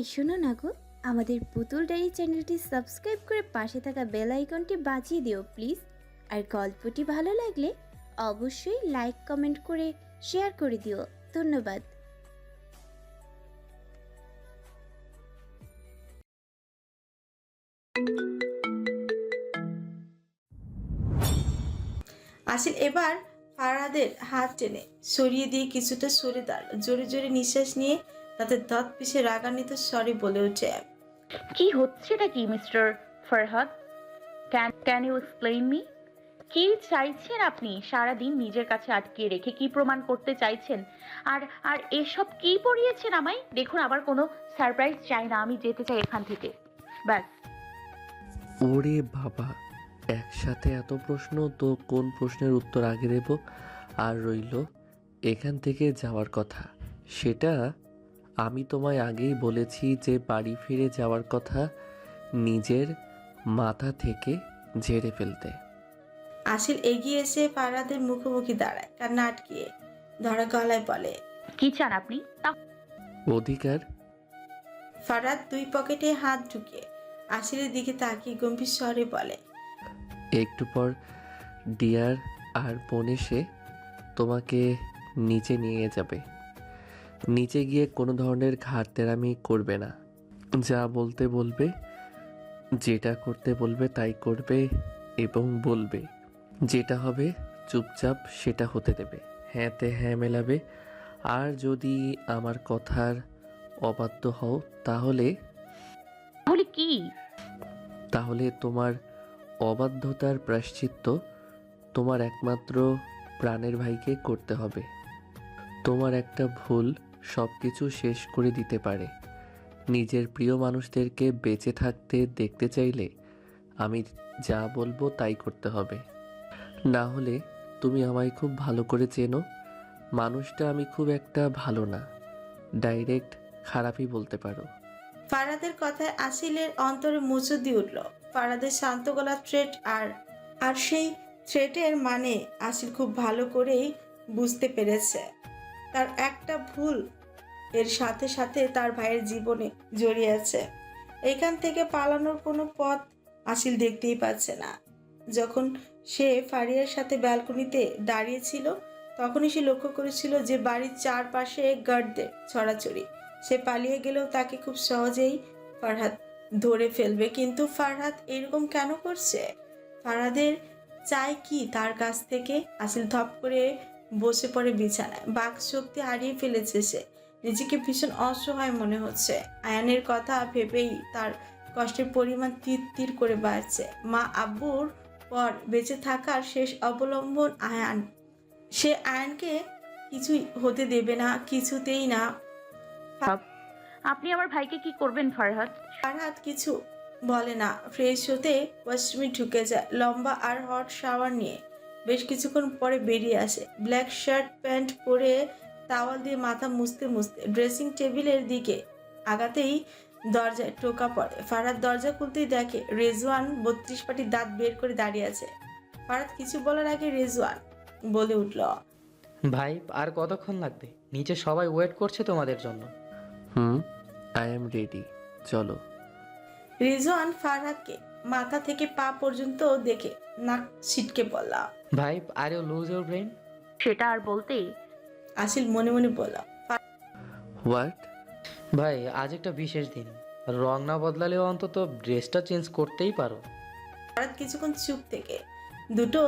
এই শোনো না গো, আমাদের পুতুল ডায়েরি চ্যানেলটি সাবস্ক্রাইব করে পাশে থাকা বেল আইকনটি বাজিয়ে দিও প্লিজ। আর গল্পটি ভালো লাগলে অবশ্যই লাইক, কমেন্ট করে শেয়ার করে দিও। ধন্যবাদ। আসিল এবার ফারাদের হাত টেনে। সরিয়ে দিয়ে কিছুটা সরে দাঁড়াল। জোরে জোরে নিঃশ্বাস নিয়ে তাতে দাঁত পিছে রাগান্বিত স্বরে বলে ওঠে কি হচ্ছেটা কি mister Farhad? Can can you explain me কি চাইছেন আপনি? সারাদিন নিজের কাছে আটকে রেখে কি প্রমাণ করতে চাইছেন? আর আর এসব কি পড়িয়েছেন আমায়? দেখুন আবার কোনো সারপ্রাইজ চাই না আমি যেতে চাই এখান থেকে। ব্যাস। ওরে বাবা একসাথে এত প্রশ্ন তো কোন প্রশ্নের উত্তর আগে দেব? আর রইল এখান থেকে যাওয়ার কথা। সেটা আমি তোমায় আগেই বলেছি যে বাড়ি ফিরে যাওয়ার কথা নিজের মাথা থেকে ঝেড়ে ফেলতে। আসিল এগিয়ে এসে ফারাদের মুখোমুখি দাঁড়ায় কান্না আটকিয়ে ধরা গলায় বলে কি চান আপনি? অধিকার? ফারাদ দুই পকেটে হাত ঢুকিয়ে আসিলের দিকে তাকিয়ে গম্ভীর স্বরে বলে একটু পর ডিয়ার আর বোন এসে তোমাকে নিচে নিয়ে যাবে। নিচে গিয়ে কোনো ধরনের ঘাড়তেরামি করবে না। যা বলতে বলবে যেটা করতে বলবে তাই করবে এবং বলবে। যেটা হবে চুপচাপ সেটা হতে দেবে। হ্যাঁতে হ্যাঁ মেলাবে। আর যদি আমার কথার অবাধ্য হও তাহলে তাহলে কি? তাহলে তোমার অবাধ্যতার প্রায়শ্চিত্ত তোমার একমাত্র প্রাণের ভাইকে করতে হবে। তোমার একটা ভুল সব কিছু শেষ করে দিতে পারে। নিজের প্রিয় মানুষদেরকে বেঁচে থাকতে দেখতে চাইলে আমি যা বলব তাই করতে হবে। না হলে তুমি আমায় খুব ভালো করে চেনো। মানুষটা আমি খুব একটা ভালো না। ডাইরেক্ট খারাপই বলতে পারো। ফারাদের কথায় আসিলের অন্তরে মুচু দিয়ে উঠল। ফারাদের শান্ত গলা থ্রেট আর আর সেই থ্রেটের মানে আসিল খুব ভালো করেই বুঝতে পেরেছে। তার একটা ভুল এর সাথে সাথে তার ভাইয়ের জীবনে জড়িয়ে আছে। এখান থেকে পালানোর কোনো পথ আসিল দেখতেই পাচ্ছে না। যখন সে ফারিয়ার সাথে ব্যালকনিতে দাঁড়িয়েছিল তখনই সে লক্ষ্য করেছিল যে বাড়ির চারপাশে গার্ডদের ছড়াছড়ি। সে পালিয়ে গেলেও তাকে খুব সহজেই ফারহাদ ধরে ফেলবে। কিন্তু ফারহাদ এরকম কেন করছে? ফারহাদের চাই কি তার কাছ থেকে? আসিল ধপ করে বসে পড়ে বিছানায়। বাক শক্তি হারিয়ে ফেলেছে সে। নিজেকে ভীষণ অসহায় মনে হচ্ছে। আয়ানের কথা ভেবেই তার কষ্টের পরিমাণ তীর তীর করে বাড়ছে। মা আব্বুর পর বেঁচে থাকার শেষ অবলম্বন আয়ান। সে আয়ানকে কিছুই হতে দেবে না কিছুতেই না। আপনি আমার ভাইকে কি করবেন ফরহাদ ফারহাদ কিছু বলে না। ফ্রেশ হতে ওয়াশরুমে ঢুকে যায় লম্বা আর হট শাওয়ার নিয়ে। বেশ কিছুক্ষণ পরে বেরিয়ে আসে। ব্ল্যাক শার্ট প্যান্ট পরে তাওয়াল দিয়ে মাথা মুছতে মুছতে ড্রেসিং টেবিলের দিকে আগাতেই দরজায় টোকা পড়ে। ফারাদ দরজা খুলতেই দেখে রেজওয়ান বত্রিশ পাটি দাঁত বের করে দাঁড়িয়ে আছে। ফারাদ কিছু বলার আগে রেজওয়ান বলে উঠল ভাই আর কতক্ষণ লাগবে? নিচে সবাই ওয়েট করছে তোমাদের জন্য। হুম আই এম রেডি চলো। রেজওয়ান ফারহাদকে মাথা থেকে পা পর্যন্ত দেখে নাক ছিটকে বললাম ভাই are you lose your brain সেটা আর বলতে আসিল মনে মনে বলল হোয়াট ভাই আজ একটা বিশেষ দিন। রং না বদলালেও অন্তত ড্রেসটা চেঞ্জ করতেই পারো। ফারাদ কিছুক্ষণ চুপ থেকে দুটো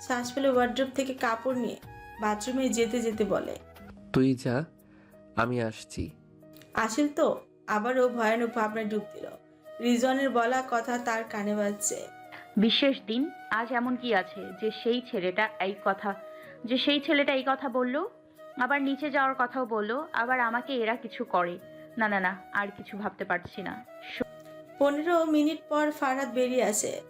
শ্বাস ফেলে ওয়ার্ড্রোপ থেকে কাপড় নিয়ে বাথরুমে যেতে যেতে বলে তুই যা আমি আসছি। আসিল তো আবারও ভয়ানক ভাবনায় ডুব দিল। রিজনের বলা কথা তার কানে বাজছে। বিশেষ দিন আজ এমন কি আছে যে সেই ছেলেটা এই কথা যে সেই ছেলেটা এই কথা বলল? আবার নিচে যাওয়ার কথাও বলল, আবার আমাকে এরা কিছু করে। না না না, আর কিছু ভাবতে পারছি না। পনেরো মিনিট পর ফারাদ বেরিয়ে আসে।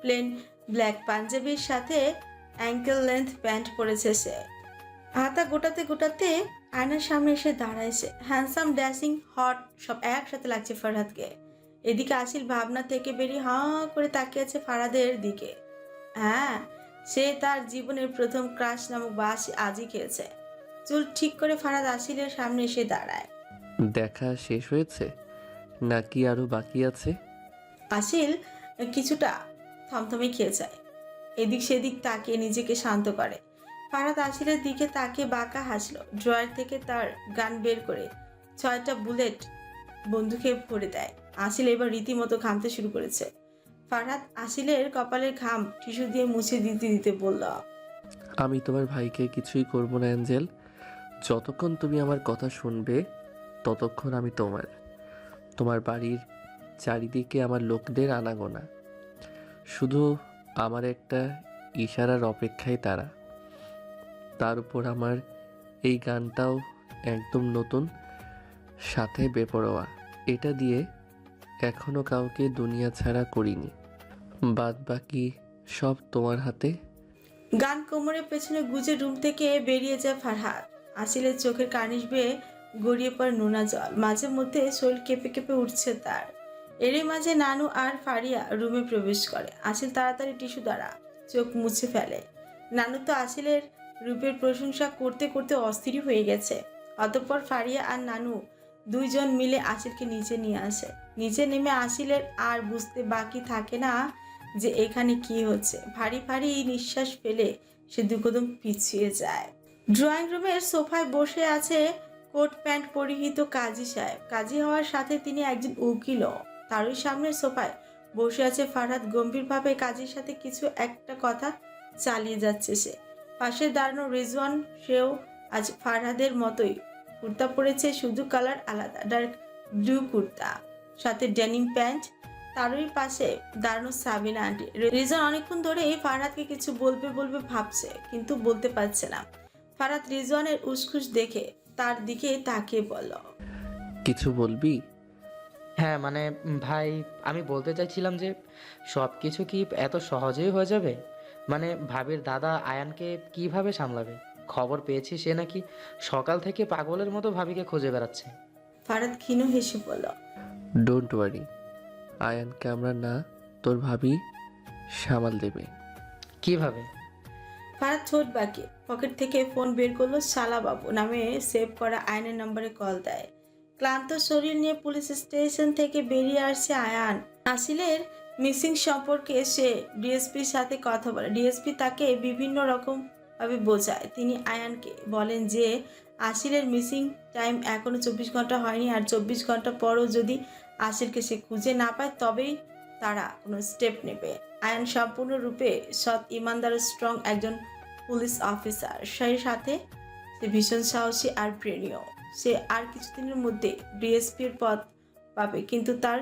প্লেন ব্ল্যাক পাঞ্জাবির সাথে অ্যাঙ্কেল লেন্থ প্যান্ট পরেছে সে। হাতা গোটাতে গোটাতে আয়নার সামনে এসে দাঁড়াইছে। হ্যান্ডসাম ড্যাসিং হট সব একসাথে লাগছে ফারহাদকে এদিকে আসিল ভাবনা থেকে বেরিয়ে হাঁ করে তাকিয়ে আছে ফারাদের দিকে। হ্যাঁ সে তার জীবনের প্রথম ক্রাশ নামক বাস আজই খেয়েছে চুল ঠিক করে ফারাদ আসিলের সামনে এসে দাঁড়ায়। দেখা শেষ হয়েছে? নাকি আরও বাকি আছে? আসিল কিছুটা থমথমে খেয়ে যায়। এদিক সেদিক তাকিয়ে নিজেকে শান্ত করে। ফারাদ আসিলের দিকে তাকে বাঁকা হাসলো ড্রয়ার থেকে তার গান বের করে ছয়টা বুলেট বন্দুকে ভরে দেয়। আসিল এবার রীতিমতো ঘামতে শুরু করেছে। ফারাদ আসিলের কপালের ঘাম টিস্যু দিয়ে মুছে দিতে দিতে বলল আমি তোমার ভাইকে কিছুই করব না অ্যাঞ্জেল। যতক্ষণ তুমি আমার কথা শুনবে, ততক্ষণ আমি তোমার তোমার বাড়ির চারিদিকে আমার লোকদের আনাগোনা। শুধু আমার একটা ইশারার অপেক্ষায় তারা। তার উপর আমার এই গানটাও একদম নতুন, সাথে বেপরোয়া। এটা দিয়ে এখনও কাউকে দুনিয়া ছাড়া করিনি। বাদ বাকি সব তোমার হাতে। গান কোমরের পেছনে গুজে রুম থেকে বেরিয়ে যায় ফারহাদ আসিলের চোখের কানিশ বেয়ে গড়িয়ে পড়ে নোনা জল। মাঝে মধ্যে শরীর কেঁপে কেঁপে উঠছে তার। এরই মাঝে নানু আর ফারিয়া রুমে প্রবেশ করে। আসিল তাড়াতাড়ি টিস্যু দ্বারা চোখ মুছে ফেলে। নানু তো আসিলের রূপের প্রশংসা করতে করতে অস্থির হয়ে গেছে। অতঃপর ফারিয়া আর নানু দুইজন মিলে আসিলকে নিচে নিয়ে আসে। নিচে নেমে আসিলের আর বুঝতে বাকি থাকে না যে এখানে কি হচ্ছে। ভারী ভারী নিঃশ্বাস ফেলে সে দুকদম পিছিয়ে যায়। ড্রয়িং রুমের সোফায় বসে আছে কোট প্যান্ট পরিহিত কাজী সাহেব। কাজী হওয়ার সাথে তিনি একজন উকিলও। তারই সামনের সোফায় বসে আছে ফারহাদ গম্ভীরভাবে কাজীর সাথে কিছু একটা কথা চালিয়ে যাচ্ছে সে। পাশে দাঁড়ানো রিজওয়ান, সেও আজ ফারহাদের মতোই। কুর্তা পরেছে শুধু কালার আলাদা, ডার্ক ব্লু কুর্তা, সাথে ডেনিম প্যান্ট। তারই পাশে দাঁড়ানো সাবিনা আন্টি। রিজন অনেকক্ষণ ধরে ফারহাদকে কিছু বলবে বলবে ভাবছে, কিন্তু বলতে পারছে না। ফারহাদ রিজওয়ানের উসখুস দেখে তার দিকে তাকিয়ে বলল কিছু বলবি? হ্যাঁ মানে ভাই আমি বলতে চাইছিলাম যে সব কিছু কি এত সহজেই হয়ে যাবে? মানে ভাবির দাদা আয়ানকে কীভাবে সামলাবে? খবর পেয়েছি সে নাকি সকাল থেকে পাগলের মতো ভাবিকে খুঁজে বেড়াচ্ছে। ফারহাদ ক্ষীণ হেসে বলল ডোন্ট ওয়ারি আয়ানকে আমরা না তোর ভাবি সামাল দেবে। কীভাবে? ফারাদ ছোট বাকি। পকেট থেকে ফোন বের করল শালাবাবু নামে সেভ করা আয়নের নম্বরে কল দেয়। ক্লান্ত শরীর নিয়ে পুলিশ স্টেশন থেকে বেরিয়ে আসছে আয়ান। আসিলের মিসিং সম্পর্কে সে ডিএসপির সাথে কথা বলে। ডিএসপি তাকে বিভিন্ন রকম ভাবে বোঝায়। তিনি আয়ানকে বলেন যে আসিলের মিসিং টাইম এখনও চব্বিশ ঘণ্টা হয়নি আর চব্বিশ ঘণ্টা পরও যদি আসিলকে সে খুঁজে না পায়, তবেই তারা কোনো স্টেপ নেবে। আয়ান সম্পূর্ণরূপে সৎ ইমানদার স্ট্রং একজন পুলিশ অফিসার সেই সাথে সে ভীষণ সাহসী আর প্রেরণীয়। সে আর কিছুদিনের মধ্যে ডিএসপির পদ পাবে। কিন্তু তার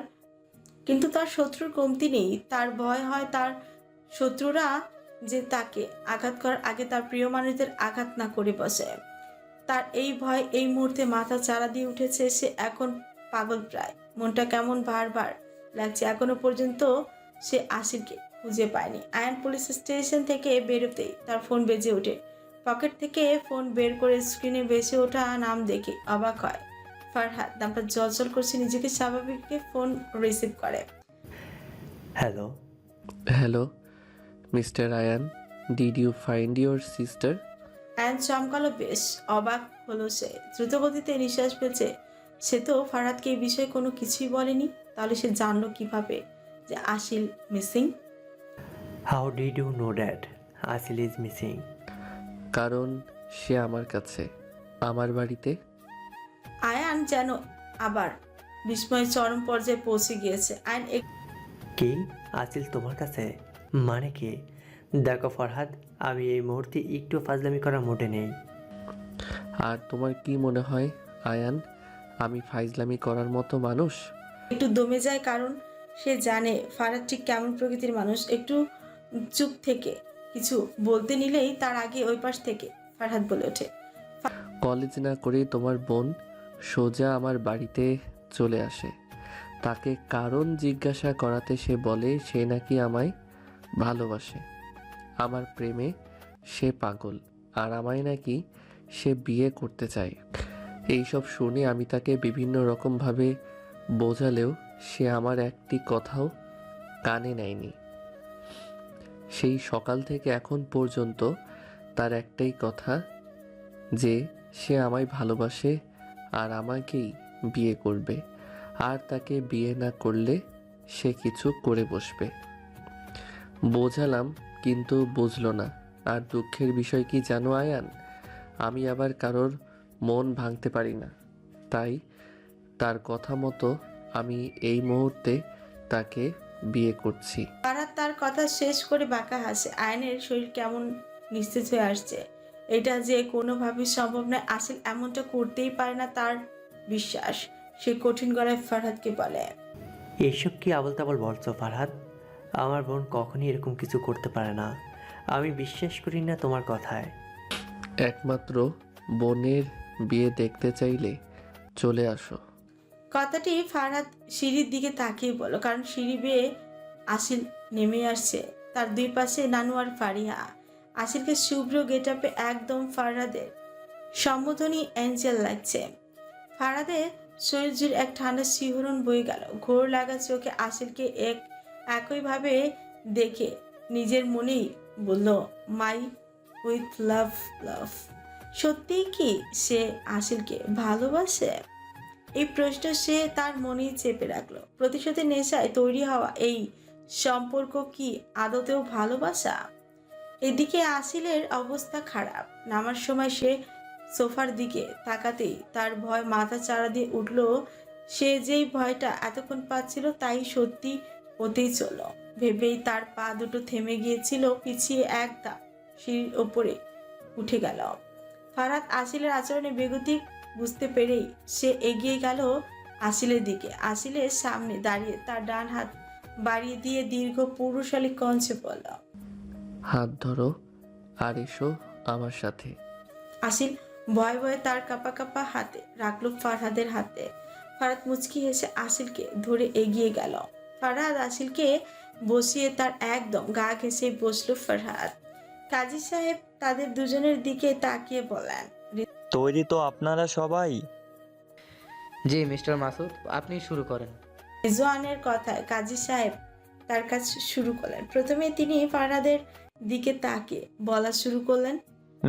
কিন্তু তার শত্রুর কমতি নেই। তার ভয় হয় তার শত্রুরা যে তাকে আঘাত করার আগে তার প্রিয় মানুষদের আঘাত না করে বসে। তার এই ভয় এই মুহূর্তে মাথা চারা দিয়ে উঠেছে। সে এখন পাগল প্রায়। মনটা কেমন বারবার লাগছে। এখনও পর্যন্ত সে আশিরকে খুঁজে পায়নি। আয়ন পুলিশ স্টেশন থেকে বেরোতেই তার ফোন বেজে ওঠে। পকেট থেকে ফোন বের করে স্ক্রিনে বেসে ওঠা নাম দেখে অবাক হয় ফারহাদ নামটা জলজল করছে নিজেকে স্বাভাবিককে ফোন রিসিভ করে। Hello. Hello mister Ayan did you find your sister? Ayan চমকালো বেশ অবাক হলো সে। দ্রুতগতিতে নিঃশ্বাস ফেলছে। সে তো ফারহাদকে এই বিষয়ে কোনো কিছুই বলেনি। তাহলে সে জানলো কীভাবে যে Asil missing how did you know that Asil is missing কারণ সে আমার কাছে আমার বাড়িতে। আয়ান যেন আবার বিস্ময় চরম পর্যায়ে পৌঁছে গিয়েছে। আয়ান এক কি? আসিল তোমার কাছে? মানে কি? দেখো ফরহাদ আমি এই মুহূর্তে একটু ফাজলামি করার মোটে নেই। আর তোমার কি মনে হয় আয়ান? আমি ফাইজলামি করার মতো মানুষ? একটু দমে যায় কারণ সে জানে ফারাদ ঠিক কেমন প্রকৃতির মানুষ। একটু চুপ থেকে কিছু বলতে নিলেই তার আগে ওই পাশ থেকে ফারহাদ বলে ওঠে। কলেজ না করে তোমার বোন সোজা আমার বাড়িতে চলে আসে। তাকে কারণ জিজ্ঞাসা করাতে সে বলে সে নাকি আমায় ভালোবাসে। আমার প্রেমে সে পাগল আর আমায় নাকি সে বিয়ে করতে চায়। এইসব শুনে আমি তাকে বিভিন্ন রকমভাবে বোঝালেও সে আমার একটি কথাও কানে নেয়নি। সেই সকাল থেকে এখন পর্যন্ত তার একটাই কথা, যে সে আমায় ভালোবাসে আর আমাকেই বিয়ে করবে, আর তাকে বিয়ে না করলে সে কিছু করে বসবে। বোঝালাম, কিন্তু বুঝলো না। আর দুঃখের বিষয় কি জানো, আয়ান? আমি আবার কারোর মন ভাঙতে পারি না। তাই তার কথা মতো আমি এই মুহূর্তে তাকে বিয়ে করছি। ফারাদ তার কথা শেষ করে বাঁকা হাসে। আয়নের শরীর কেমন নিস্তেজ হয়ে আসছে। এটা যে কোনোভাবেই সম্ভব নয়। আসল এমনটা করতেই পারে না তার বিশ্বাস। সে কঠিন গলায় ফারহাদকে বলে এসব কি আবল তাবল বলছো ফারহাদ আমার বোন কখনই এরকম কিছু করতে পারে না। আমি বিশ্বাস করি না তোমার কথায়। একমাত্র বোনের বিয়ে দেখতে চাইলে চলে আসো। কথাটি ফারহাদ সিঁড়ির দিকে তাকিয়ে বলো কারণ সিঁড়ি বেয়ে আসিল নেমে আসছে। তার দুই পাশে নানু আর ফারিহা। আসিলকে শুভ্র গেটআপে একদম ফারহাদের সম্বোধনী অ্যাঞ্জেল লাগছে। ফারহাদের শরীর এক ঠান্ডা শিহরণ বয়ে গেল। ঘোর লাগা চোখে আসিলকে এক একইভাবে দেখে নিজের মনেই বলল মাই উইথ লাভ লাভ সত্যিই কি সে আসিলকে ভালোবাসে? এই প্রশ্ন সে তার মনেই চেপে রাখল। প্রতিশোধের নেশায় তৈরি হওয়া এই সম্পর্ক কি আদতেও ভালোবাসা? এদিকে আসিলের অবস্থা খারাপ। নামার সময় সে সোফার দিকে তাকাতেই তার ভয় মাথা চাড়া দিয়ে উঠল। সে যেই ভয়টা এতক্ষণ পাচ্ছিল তাই সত্যি হতেই চলল। ভেবেই তার পা দুটো থেমে গিয়েছিল, পিছিয়ে এক ধাপ সিঁড়ির ওপরে উঠে গেল। ফারাত আসিলের আচরণে বেগতিক বুঝতে পেরেই সে এগিয়ে গেল আসিলের দিকে। আসিলের সামনে দাঁড়িয়ে তার ডান হাত বাড়িয়ে দিয়ে দীর্ঘ পুরুষালী কঞ্চে বলল হাত ধরো আর এসো আমার সাথে। আসিল ভয়ে ভয়ে তার কাপা কাপা হাতে রাখল ফারহাদের হাতে। ফারাদ মুচকি হেসে আসিলকে ধরে এগিয়ে গেল। ফারহাদ আসিলকে বসিয়ে তার একদম গা ঘেসে বসল ফারহাদ। কাজী সাহেব তাদের দুজনের দিকে তাকিয়ে বলেন তৈরি তো আপনারা সবাই। জি মিস্টার মাসুদ আপনি শুরু করেন। রিজওয়ানের কথায় কাজী সাহেব তার কাজ শুরু করলেন। প্রথমে তিনি ফারহাদের দিকে তাকে বলা শুরু করলেন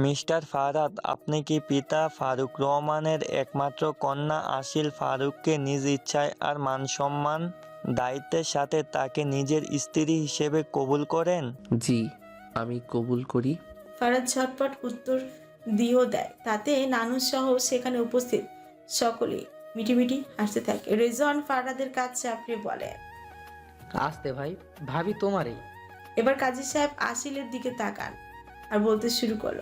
মিস্টার ফারাদ আপনি কি পিতা ফারুক রহমানের একমাত্র কন্যা আসিল ফারুককে নিজ ইচ্ছায় আর মান সম্মান দায়িত্বের সাথে তাকে নিজের স্ত্রী হিসেবে কবুল করেন? জি আমি কবুল করি। ফারাদ ঝটপট উত্তর দিয়েও দেয়। তাতে নানু সহ সেখানে উপস্থিত সকলেই মিটিমিটি হাসতে থাকে। রেজন ফারাদের কাজ চাপড়ে বলে আসতে ভাই ভাবি তোমারই। এবার কাজী সাহেব আসিলের দিকে তাকান আর বলতে শুরু করল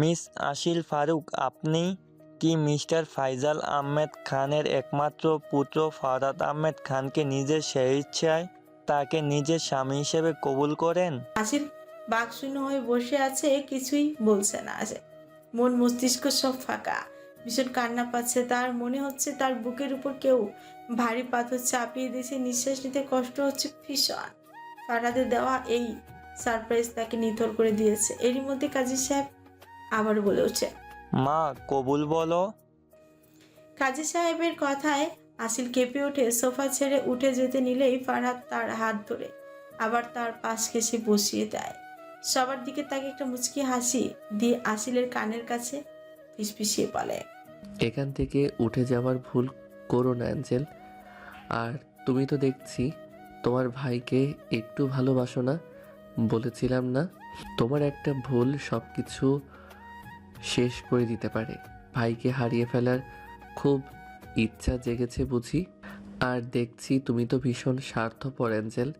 মিস আসিল ফারুক আপনি কি মিস্টার ফাইজাল আহমেদ খানের একমাত্র পুত্র? ফারাদ আহমেদ খানকে নিজের স্বেচ্ছায় তাকে নিজের স্বামী হিসেবে কবুল করেন? আসিল বাক শূন্য হয়ে বসে আছে কিছুই বলছে না। আছে মন মস্তিষ্ক সব ফাঁকা। ভীষণ কান্না পাচ্ছে তার মনে হচ্ছে তার বুকের উপর কেউ ভারী পাথর চাপিয়ে দিয়েছে নিঃশ্বাস নিতে কষ্ট হচ্ছে ভীষণ। ফারাদের দেওয়া এই সারপ্রাইজ তাকে নিথর করে দিয়েছে। এরই মধ্যে কাজী সাহেব আবার বলে উঠছে মা কবুল বলো। কাজী সাহেবের কথায় আসিল কেঁপে ওঠে সোফা ছেড়ে উঠে যেতে নিলেই ফারহাদ তার হাত ধরে আবার তার পাশ ঘেসে বসিয়ে দেয়। সবার দিকে তাকে একটা মুচকি হাসি দিয়ে আসিলের কানের কাছে ফিসফিসিয়ে বলে, এখান থেকে উঠে যাওয়ার ভুল করো না, অ্যাঞ্জেল। আর তুমি তো দেখছি তোমার ভাইকে একটু ভালোবাসো না, বলেছিলাম না। তোমার একটা ভুল সব কিছু শেষ করে দিতে পারে। ভাইকে হারিয়ে ফেলার খুব ইচ্ছা জেগেছে বুঝি। আর দেখছি তুমি তো ভীষণ স্বার্থপর, অ্যাঞ্জেল।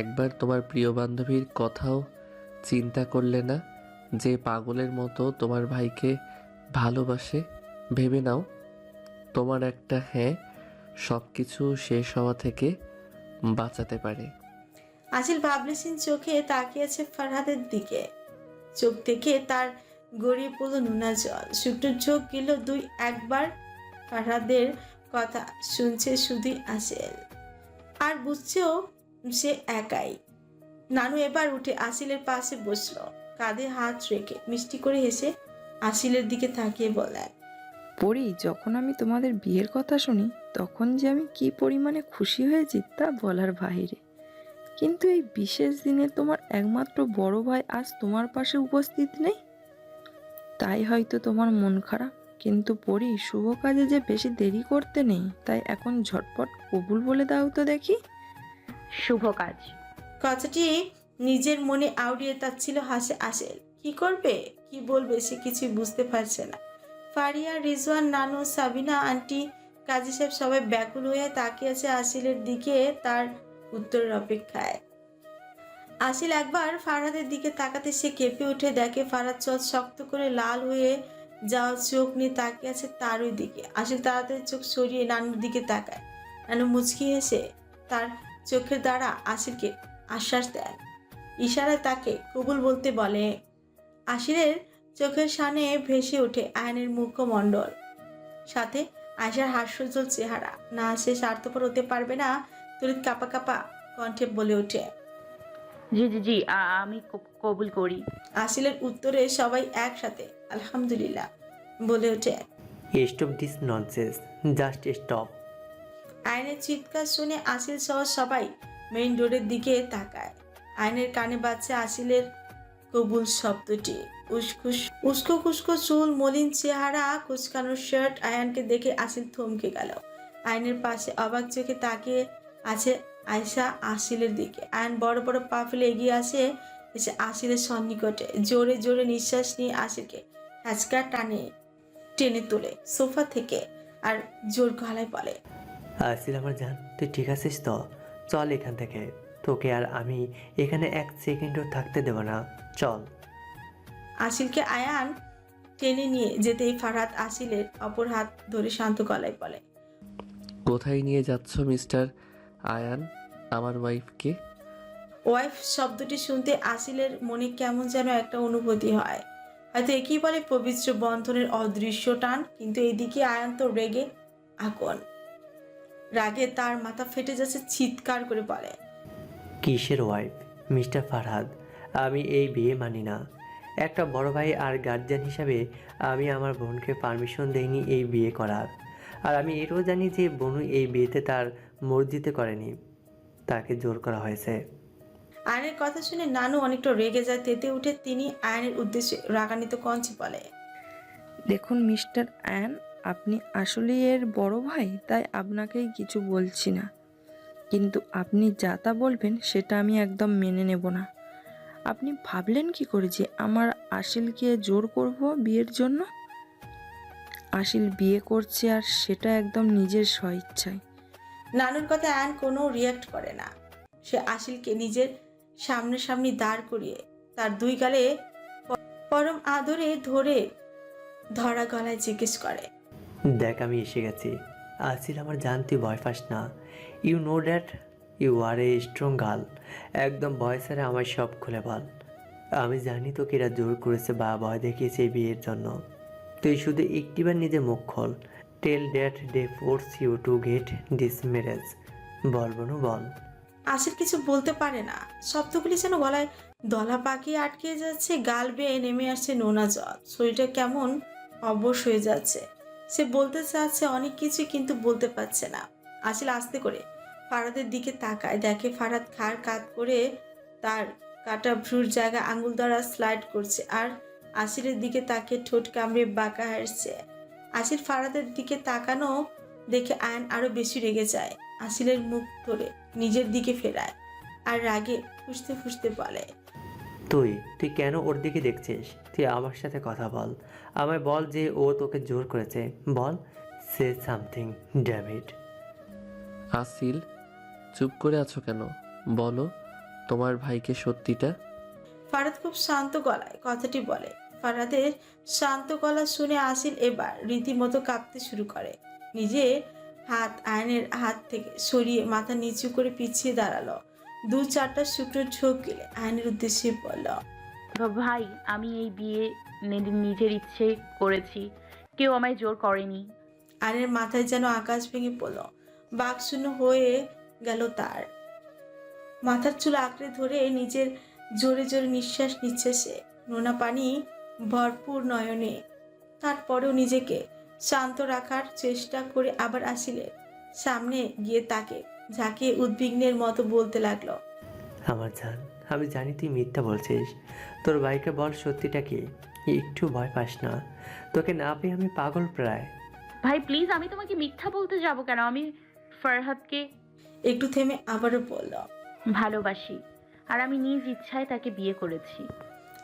একবার তোমার প্রিয় বান্ধবীর কথাও চিন্তা করলে না যে পাগলের মতো তোমার ভাইকে ভালোবাসে, ভেবে নাও। তোমার একটা হ্যাঁ সব কিছু শেষ হওয়া থেকে বাঁচাতে পারে। আসিল ভাবলেসিন চোখে তাকিয়েছে ফারহাদের দিকে। চোখ থেকে তার গড়িয়ে পড়ল নোনা জল। শুকনো চোখ গেল দুই একবার। ফারহাদের কথা শুনছে শুধুই আসেল আর বুঝছেও সে একাই। নানু এবার উঠে আসিলের পাশে বসল। কাঁধে হাত রেখে মিষ্টি করে হেসে আসিলের দিকে তাকিয়ে বলেন পড়ি যখন আমি তোমাদের বিয়ের কথা শুনি তখন যে আমি কি পরিমাণে খুশি হয়েছি তা বলার বাইরে কিন্তু এই বিশেষ দিনে তোমার একমাত্র বড় ভাই আজ তোমার পাশে উপস্থিত নেই? তাই হয়তো তোমার মন খারাপ। কিন্তু পড়ি শুভ কাজে যে বেশি দেরি করতে নেই তাই এখন ঝটপট কবুল বলে দাও তো দেখি। শুভ কাজ। কথাটি নিজের মনে আউড়িয়ে তাচ্ছিল হাসে আসেল কি করবে? কি বলবে সে কিছুই বুঝতে পারছে না। ফারিয়া, রিজওয়ান, নানু, সাবিনা, আন্টি, কাজী সাহেব সবাই ব্যাকুল হয়ে তাকিয়ে আছে আসিলের দিকে তার উত্তরের অপেক্ষায়। আসিল একবার ফারহাদের দিকে তাকাতে সে কেঁপে উঠে দেখে ফারহাদ চোখ শক্ত করে লাল হয়ে যাওয়া চোখ নিয়ে তাকিয়ে আছে তার ওই দিকে। আসিল তাড়াতাড়ি চোখ সরিয়ে নানুর দিকে তাকায়। নানু মুচকি হেসে তার চোখের দ্বারা আসিলকে আশ্বাস দেন ইশারায় তাকে কবুল বলতে বলে আশিরের চোখের সামনে ভেসে ওঠে আয়নের মুখমণ্ডল। সাথে আয়সার হাস্যজ্জ্বল চেহারা। না সে স্বার্থপর হতে পারবে না তরিত কাপা কাপা কণ্ঠে বলে ওঠে। জি জি জি আ- আমি ক- কবুল করি। আসিলের উত্তরে সবাই একসাথে আলহামদুলিল্লাহ বলে ওঠে। Stop this nonsense just stop আয়নের চিৎকার শুনে আসিল সহ সবাই মেইন রোডের দিকে তাকায়। আয়নের কানে বাজছে আসিলের কবুল শব্দটি। উস্কো খুস্কো চুল, মলিন চেহারা, কুচকানো শার্ট আয়ানকে দেখে আসিল থমকে গেল। আয়নের পাশে অবাক চোখে তাকিয়ে আছে আয়সা আসিলের দিকে। আয়ন বড় বড় পা ফেলে এগিয়ে আসে এসে আসিলের সন্নিকটে। জোরে জোরে নিঃশ্বাস নিয়ে আসিলকে হ্যাচকা টানে, টেনে তোলে সোফা থেকে আর জোর গলায় বলে আসিল আমার জান তুই ঠিক আছিস তো? চল এখান থেকে। তোকে আর আমি এখানে এক সেকেন্ডও থাকতে দেব না। চল। আসিলকে আয়ান টেনে নিয়ে যেতেই ফারহাত আসিলের অপর হাত ধরে শান্ত গলায় বলে কোথায় নিয়ে যাচ্ছ মিস্টার আয়ান আমার ওয়াইফকে? ওয়াইফ শব্দটি শুনতে আসিলের মনে কেমন যেন একটা অনুভূতি হয়। হয়তো একই বলে পবিত্র বন্ধনের অদৃশ্য টান কিন্তু এদিকে আয়ান তো রেগে আগুন। রাগে তার মাথা ফেটে যাচ্ছে চিৎকার করে বলে। কিসের ওয়াইফ মিস্টার ফারহাদ আমি এই বিয়ে মানি না। একটা বড় ভাই আর গার্জিয়ান হিসাবে আমি আমার বোনকে পারমিশন দেইনি এই বিয়ে করার। আর আমি এটাও জানি যে বনু এই বিয়েতে তার মর্জিতে করেনি। তাকে জোর করা হয়েছে। আয়নের কথা শুনে নানু অনেকটা রেগে যায় তেতে উঠে তিনি আয়নের উদ্দেশ্যে রাগান্বিত কঞ্চে বলে দেখুন মিস্টার অ্যান আপনি আসলেই এর বড় ভাই, তাই আপনাকেই কিছু বলছি না। কিন্তু আপনি যা তা বলবেন, সেটা আমি একদম মেনে নেব না। আপনি ভাবলেন কি করে যে আমার আশিলকে জোর করব বিয়ের জন্য? আশিল বিয়ে করছে আর সেটা একদম নিজের স্বইচ্ছায়। নানুর কথা আয়ন কোনো রিয়াক্ট করে না। সে আসিলকে নিজের সামনে সামনাসামনি দাঁড় করিয়ে তার দুই গালে পরম আদরে ধরে ধরা গলায় জিজ্ঞেস করে। দেখ, আমি এসে গেছি। আসিল আমার জান তুই ভয় পাস না। You know that you are a strong girl একদম ভয় স্যারে আমার সব খুলে বল। আমি জানি তোকে এরা জোর করেছে বা ভয় দেখিয়েছে এই বিয়ের জন্য। তুই শুধু একটিবার নিজে মুখ খোল। Tell that they force you to get this marriage বল, বনু, বল। আসিল কিছু বলতে পারে না। শব্দগুলি যেন গলায় দলা পাকিয়ে আটকে যাচ্ছে। গাল বেয়ে নেমে আসছে নোনা জল। শরীরটা কেমন অবশ হয়ে যাচ্ছে। সে বলতে চাচ্ছে অনেক কিছু কিন্তু বলতে পারছে না। আসিল আস্তে করে ফারাদের দিকে তাকায়, দেখে ফারাদ খাড় কাত করে তার কাটা ভ্রুর জায়গা আঙুল দ্বারা স্লাইড করছে আর আসিলের দিকে তাকে ঠোঁট কামড়ে বাঁকা হাসছে। আসিল ফারাদের দিকে তাকানো দেখে আয়ন আরও বেশি রেগে যায় আসিলের মুখ ধরে নিজের দিকে ফেরায় আর রাগে ফুসতে ফুসতে বলে, তুই তুই কেন ওর দিকে দেখছিস? তুই আমার সাথে কথা বল। আমায় বল যে ও তোকে জোর করেছে। বল সে সামথিং ড্যামিড আসিল চুপ করে আছো কেন? বলো তোমার ভাইকে সত্যিটা? ফারাদ খুব শান্ত গলায় কথাটি বলে। ফারাদের শান্ত গলা শুনে আসিল এবার রীতিমতো কাঁপতে শুরু করে। নিজে হাত আয়নের হাত থেকে সরিয়ে মাথা নিচু করে পিছিয়ে দাঁড়াল। দু চারটা শুকনো ঝোঁক গেলে আয়নের উদ্দেশ্যে বলল ভাই আমি এই বিয়ে নি- নিজের ইচ্ছে করেছি। কেউ আমায় জোর করেনি। আয়নের মাথায় যেন আকাশ ভেঙে পড়ল। বাকশূন্য হয়ে গেল তার। মাথার চুল আঁকড়ে ধরে নিজের জোরে জোরে নিঃশ্বাস নিচ্ছে সে। নোনা পানি ভরপুর নয়নে। তারপরেও নিজেকে শান্ত রাখার চেষ্টা করে আবার আসিলে। সামনে গিয়ে তাকে যাকে উদ্বিগ্নের মতো বলতে লাগল আমার জান আমি জানি তুই মিথ্যা বলছিস। তোর ভাইকে বল সত্যিটা কি? একটু ভয় পাস না। তোকে না পেয়ে আমি পাগল প্রায়। ভাই প্লিজ আমি তোমাকে মিথ্যা বলতে যাব কেন? আমি ফারহাদকে একটু থেমে আবারও বলল ভালোবাসি। আর আমি নিজ ইচ্ছায় তাকে বিয়ে করেছি।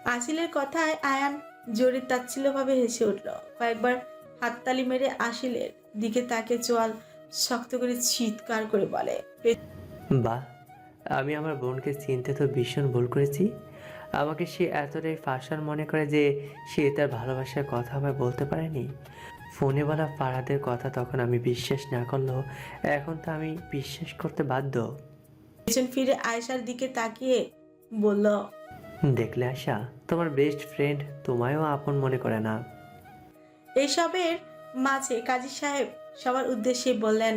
আসিলের কথায় আয়ান জোরে তাচ্ছিল্যভাবে হেসে উঠল। কয়েকবার হাততালি মেরে আসিলের দিকে তাকে চোয়াল শক্ত করে চিৎকার করে বলে বাহ আমি আমার বোনকে চিনতে তো ভীষণ ভুল করেছি। আমাকে সে এতটাই ফাঁসার মনে করে যে সে তার ভালোবাসার কথা আমায় বলতে পারেনি। ফোনে বলা ফারাদের কথা তখন আমি বিশ্বাস না করলেও এখন তো আমি বিশ্বাস করতে বাধ্য। পেছন ফিরে আয়েশার দিকে তাকিয়ে বলল দেখলে আশা তোমার বেস্ট ফ্রেন্ড তোমায়ও আপন মনে করে না। এইসবের মাঝে কাজী সাহেব সবার উদ্দেশ্যে বললেন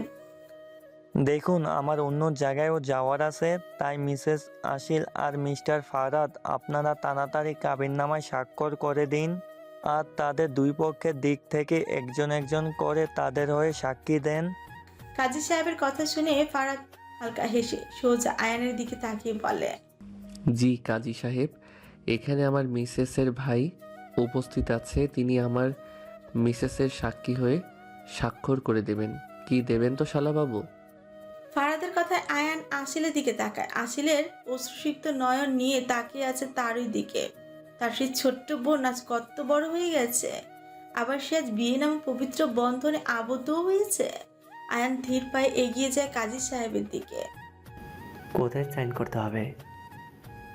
দেখুন আমার অন্য জায়গায়ও যাওয়ার আছে তাই মিসেস আশিল আর মিস্টার ফারাদ আপনারা তাড়াতাড়ি কাবিননামায় স্বাক্ষর করে দিন। আর তাদের দুই পক্ষের দিক থেকে একজন একজন করে তাদের হয়ে সাক্ষী দেন। কাজী সাহেবের কথা শুনে ফারাদ হালকা হেসে সোজা আয়ানের দিকে তাকিয়ে বলে জি কাজী সাহেব এখানে আমার মিসেসের ভাই উপস্থিত আছে তিনি আমার মিসেসের সাক্ষী হয়ে স্বাক্ষর করে দেবেন। কি দেবেন তো শালাবাবু? কথায় আয়ান আসিলের দিকে তাকায়। আসিলের অশ্রুসিক্ত নয়ন নিয়ে তাকিয়ে আছে তারই দিকে। তার সেই ছোট্ট বোন আজ কত বড় হয়ে গেছে। আবার সে আজ বিয়ে নামে পবিত্র বন্ধনে আবদ্ধও হয়েছে। আয়ান ধীর পায়ে এগিয়ে যায় কাজী সাহেবের দিকে। কোথায় সাইন করতে হবে?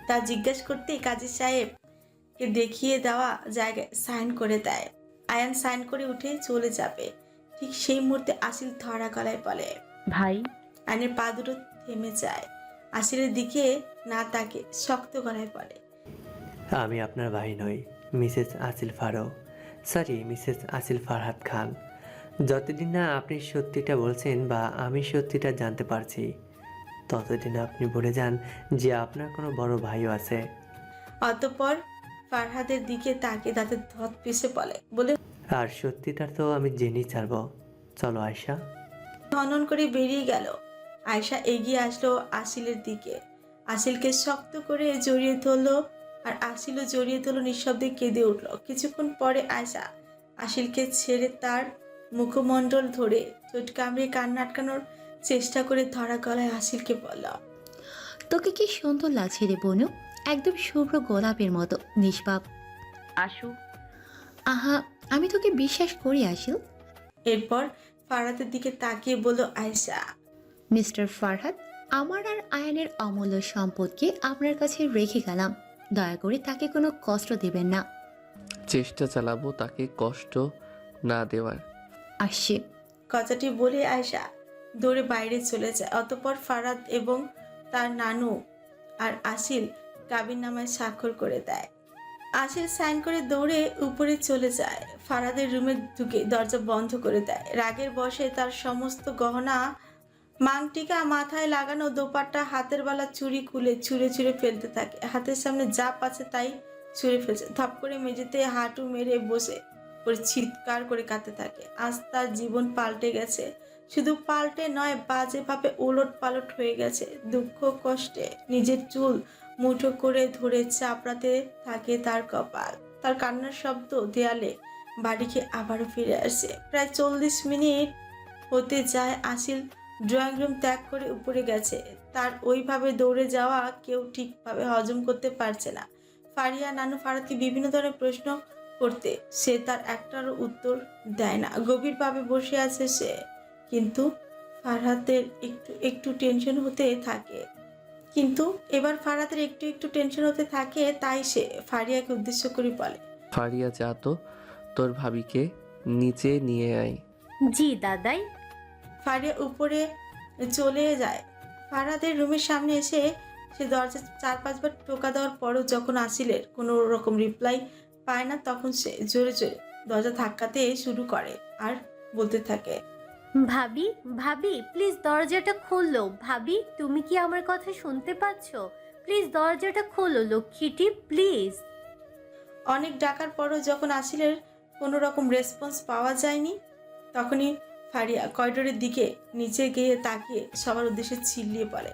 তা জিজ্ঞেস করতেই কাজী সাহেবকে দেখিয়ে দেওয়া জায়গায় সাইন করে দেয়। আয়ান সাইন করে উঠে চলে যাবে। ঠিক সেই মুহূর্তে আসিল ধরা গলায় বলে ভাই আয়নের পা দুটো থেমে যায়। আসিলের দিকে না তাকে শক্ত গলায় পড়ে আমি আপনার ভাই নই মিসেস আসিল ফারো সরি মিসেস আসিল ফারহাদ খান। যতদিন না আপনি সত্যিটা বলছেন বা আমি সত্যিটা জানতে পারছি ততদিন আপনি বলে যান যে আপনার কোনো বড় ভাইও আছে। অতঃপর ফারহাদের দিকে তাকে দাঁতের ধত পিষে বলে বলে আর সত্যিটা তো আমি জেনেই ছাড়বো। চলো আয়সা হনন করে বেরিয়ে গেল। আয়শা এগিয়ে আসলো আসিলের দিকে। আসিলকে শক্ত করে জড়িয়ে ধরলো আর আসিলও জড়িয়ে ধরলো নিঃশব্দে কেঁদে উঠল। কিছুক্ষণ পরে আয়শা আসিলকে ছেড়ে তার মুখমণ্ডল ধরে চোট কামড়ে কান্না আটকানোর চেষ্টা করে ধরা গলায় আসিলকে বলল তোকে কি সুন্দর লাগছে রে বনু? একদম শুভ্র গোলাপের মতো নিষ্পাপ। আশু। আহা আমি তোকে বিশ্বাস করি আসিল এরপর ফারাতের দিকে তাকিয়ে বলল আয়শা মিস্টার ফারহাদ আমার আর আয়ানের অমূল্য সম্পদকে আপনার কাছে রেখে গেলাম। দয়া করে তাকে কোনো কষ্ট দেবেন না। চেষ্টা চালাবো তাকে কষ্ট না দেওয়ার। আসছে। কথাটি বলে আয়শা দৌড়ে বাইরে চলে যায়। অতপর ফারাদ এবং তার নানু আর আসিল কাবিন নামায় স্বাক্ষর করে দেয়। আসিল সাইন করে দৌড়ে উপরে চলে যায়। ফারাদের রুমে ঢুকে দরজা বন্ধ করে দেয়। রাগের বসে তার সমস্ত গহনা মাংটিকা মাথায় লাগানো দোপাট্টা হাতের বেলা চুরি খুলে ছুঁড়ে ছুঁড়ে ফেলতে থাকে। হাতের সামনে যা পাচ্ছে তাই ছুঁড়ে ফেলছে। ধপ করে মেঝেতে হাঁটু মেরে বসে করে চিৎকার করে কাঁদতে থাকে। আজ তার জীবন পাল্টে গেছে। শুধু পাল্টে নয়, বাজেভাবে ওলট পালট হয়ে গেছে। দুঃখ, কষ্টে নিজের চুল মুঠো করে ধরে চাপড়াতে থাকে তার কপাল। তার কান্নার শব্দ দেয়ালে বাড়ি খেয়ে আবারও ফিরে আসে। প্রায় চল্লিশ মিনিট হতে যায় আসিল ড্রয়িং রুম ত্যাগ করে উপরে গেছে। তার ওইভাবে দৌড়ে যাওয়া কেউ ঠিকভাবে হজম করতে পারছে না। ফারিয়া নানু ফারাদকে বিভিন্ন ধরনের প্রশ্ন করতে সে তার একটারও উত্তর দেয় না। গভীরভাবে বসে আছে সে। কিন্তু ফারহাতের একটু একটু টেনশন হতে থাকে। কিন্তু এবার ফারহাতের একটু একটু টেনশন হতে থাকে তাই সে ফারিয়াকে উদ্দেশ্য করে বলে। ফারিয়া যা তো তোর ভাবিকে নিচে নিয়ে আয়। জি দাদাই। ফারিয়া উপরে চলে যায়। ফারহাদের রুমের সামনে এসে সে দরজা চার পাঁচবার টোকা দেওয়ার পরও যখন আসিলের কোনো রকম রিপ্লাই পায় না তখন সে জোরে জোরে দরজা ধাক্কাতে শুরু করে আর বলতে থাকে ভাবি ভাবি প্লিজ দরজাটা খোলো। ভাবি তুমি কি আমার কথা শুনতে পাচ্ছ? প্লিজ দরজাটা খোলো লক্ষ্মীটি প্লিজ অনেক ডাকার পরও যখন আসিলের কোনো রকম রেসপন্স পাওয়া যায়নি তখনই ফারিয়া করিডোরের দিকে নিচে গিয়ে তাকিয়ে সবার উদ্দেশ্যে চিল্লিয়ে বলে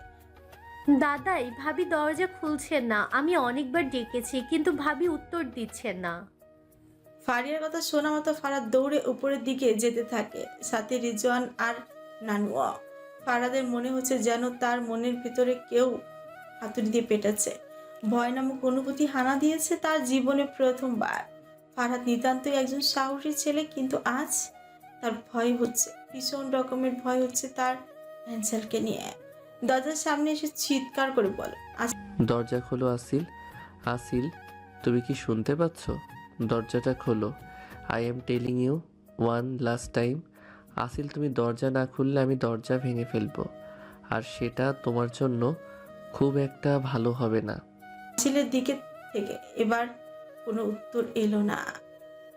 দাদাই ভাবি দরজা খুলছেন না। আমি অনেকবার ডেকেছি কিন্তু ভাবি উত্তর দিচ্ছেন না। ফারিয়ার কথা শোনা মতো ফারাদ দৌড়ে উপরের দিকে যেতে থাকে সাথে রিজওয়ান আর নানুয়া। ফারাদের মনে হচ্ছে যেন তার মনের ভিতরে কেউ হাতুড়ি দিয়ে পেটাচ্ছে। ভয় নামক অনুভূতি হানা দিয়েছে তার জীবনে প্রথমবার। ফারাদ নিতান্তই একজন সাহসী ছেলে কিন্তু আজ তার ভয় হচ্ছে ভীষণ রকমের ভয় হচ্ছে তার অ্যাঞ্জেলকে নিয়ে। দরজার সামনে এসে চিৎকার করে বলে দরজা খোলো আসিল। আসিল তুমি কি শুনতে পাচ্ছ? দরজাটা খোলো। I am telling you one last time Asil তুমি দরজা না খুললে আমি দরজা ভেঙে ফেলব। আর সেটা তোমার জন্য খুব একটা ভালো হবে না। ছেলের দিকে থেকে এবার কোনো উত্তর এলো না।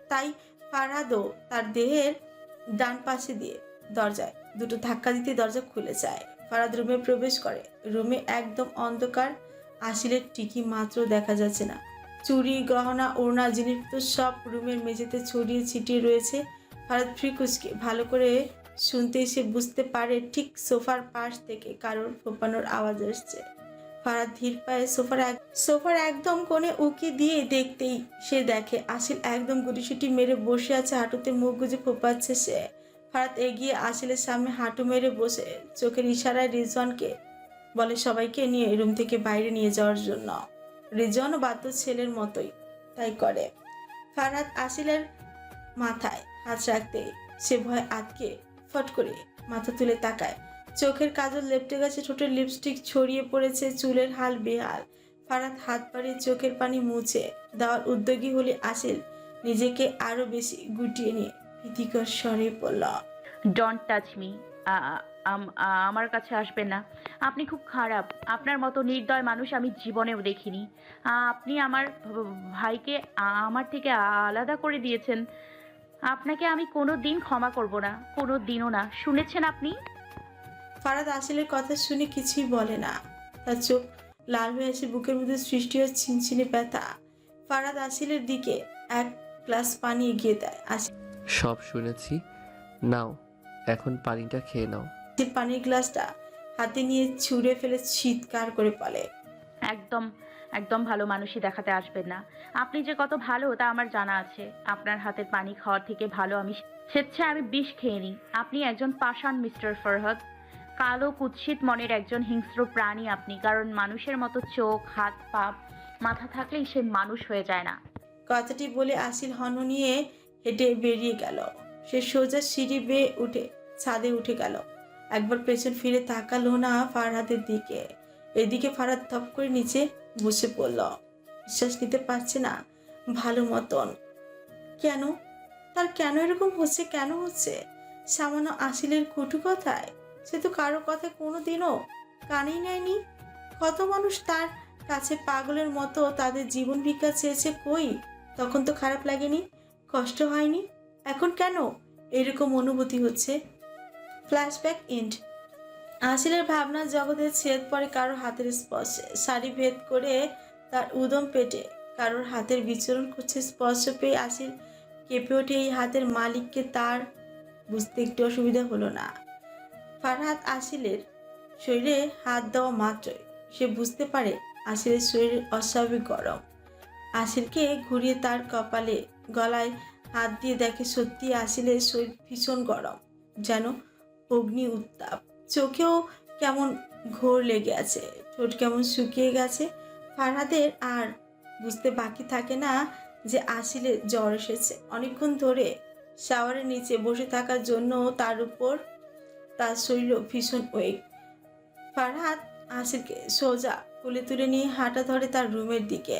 তাই ফারাদও তার দেহের ডান পাশে দিয়ে দরজায়, দুটো ধাক্কা দিতে দরজা খুলে যায়। ফারাদ রুমে প্রবেশ করে। রুমে একদম অন্ধকার আসিলের টিকি মাত্র দেখা যাচ্ছে না। চুরি, গহনা, ওড়না, জিনিসপত্র সব রুমের মেঝেতে ছড়িয়ে ছিটিয়ে রয়েছে। ফারাদ ফ্রিকুচকে ভালো করে শুনতে সে বুঝতে পারে ঠিক সোফার পাশ থেকে কারোর ফোপানোর আওয়াজ আসছে। ফারাদ ধীর পায়ে সোফার এক, সোফার একদম কোণে উকি দিয়ে দেখতেই সে দেখে আসিল একদম গুটিসুটি মেরে বসে আছে হাঁটুতে, মুখ গুজে ফোপাচ্ছে সে। ফারাদ এগিয়ে আসিলের সামনে হাঁটু মেরে বসে চোখের ইশারায় রিজওয়ানকে বলে, সবাইকে নিয়ে রুম থেকে বাইরে নিয়ে যাওয়ার জন্য। রিজওয়ানও বাধ্য ছেলের মতোই তাই করে। ফারাদ আসিলের মাথায় হাত রাখতে সে ভয় আটকে ফট করে মাথা তুলে তাকায়। চোখের কাজল লেপটে গেছে ঠোঁটের লিপস্টিক ছড়িয়ে পড়েছে চুলের হাল বেহাল। ফারাত হাত বাড়িয়ে চোখের পানি মুছে দেওয়ার উদ্যোগী হলে আসিল নিজেকে আরও বেশি গুটিয়ে নিয়ে। ভীতিকর স্বরে বলল ডোন্ট টাচ মি আমার কাছে আসবেন না। আপনি খুব খারাপ। আপনার মতো নির্দয় মানুষ আমি জীবনেও দেখিনি। আপনি আমার ভাইকে আমার থেকে আলাদা করে দিয়েছেন। আপনাকে আমি কোনো দিন ক্ষমা করব না কোনো দিনও না। শুনেছেন আপনি? ফারাদ আসিলের কথা শুনে কিছুই বলে না। তার চোখ লাল হয়ে এসে বুকের মধ্যে সৃষ্টি হয় ছিনছিনে ব্যথা। ফারাদ আসিলের দিকে এক গ্লাস পানি এগিয়ে দেয়। আসিল সব শুনেছি। নাও এখন পানিটা খেয়ে নাও। পানির গ্লাসটা হাতে নিয়ে ছুঁড়ে ফেলে চিৎকার করে বলে একদম একদম ভালো মানুষই দেখাতে আসবেন না। আপনি যে কত ভালো তা আমার জানা আছে। আপনার হাতের পানি খাওয়ার থেকে ভালো আমি স্বেচ্ছায় আমি বিষ খেয়ে নিই। আপনি একজন পাষাণ মিস্টার ফরহদ। কালো কুৎসিত মনের একজন হিংস্র প্রাণী আপনি, কারণ মানুষের মতো চোখ, হাত, পা, মাথা থাকলেই সে মানুষ হয়ে যায় না। কথাটি বলে আসিল হন নিয়ে হেঁটে বেরিয়ে গেল। সে সোজা সিঁড়ি বেয়ে উঠে, ছাদে উঠে গেল। একবার পেছন ফিরে তাকালো না ফারহাদের দিকে। এদিকে ফারহাদ থপ করে নিচে বসে পড়ল। বিশ্বাস নিতে পারছে না। ভালো মতন। কেন? তার কেন এরকম হচ্ছে? কেন হচ্ছে? সামান্য আসিলের কটু কথায়। সে তো কারও কথা কোনো দিনও কানেই নেয়নি। কত মানুষ তার কাছে পাগলের মতো তাদের জীবন ভিক্ষা চেয়েছে কই? তখন তো খারাপ লাগেনি, কষ্ট হয়নি। এখন কেন এরকম অনুভূতি হচ্ছে? ফ্ল্যাশব্যাক ইন্ড আসিলের ভাবনার জগতে ছেদ পড়ে কারোর হাতের স্পর্শে। শাড়ি ভেদ করে তার উদম পেটে কারোর হাতের বিচরণ করছে স্পর্শ পেয়ে আসিল কেঁপে ওঠে এই হাতের মালিককে তার বুঝতে একটু অসুবিধা হলো না। ফারহাত আসিলের শরীরে হাত দেওয়া মাত্রই। সে বুঝতে পারে আসিলের শরীর অস্বাভাবিক গরম। আসিলকে ঘুরিয়ে তার কপালে, গলায় হাত দিয়ে দেখে সত্যি আসিলের শরীর ভীষণ গরম, যেন অগ্নি উত্তাপ। চোখেও কেমন ঘোর লেগে আছে, ঠোঁট কেমন শুকিয়ে গেছে। ফারহাদের আর বুঝতে বাকি থাকে না যে আসিলে জ্বর এসেছে। অনেকক্ষণ ধরে শাওয়ারের নিচে বসে থাকার জন্য তার উপর তার শরীর ভীষণ ওয়েক ফারহাত আসিরকে সোজা কোলে তুলে নিয়ে হাঁটা ধরে তার রুমের দিকে।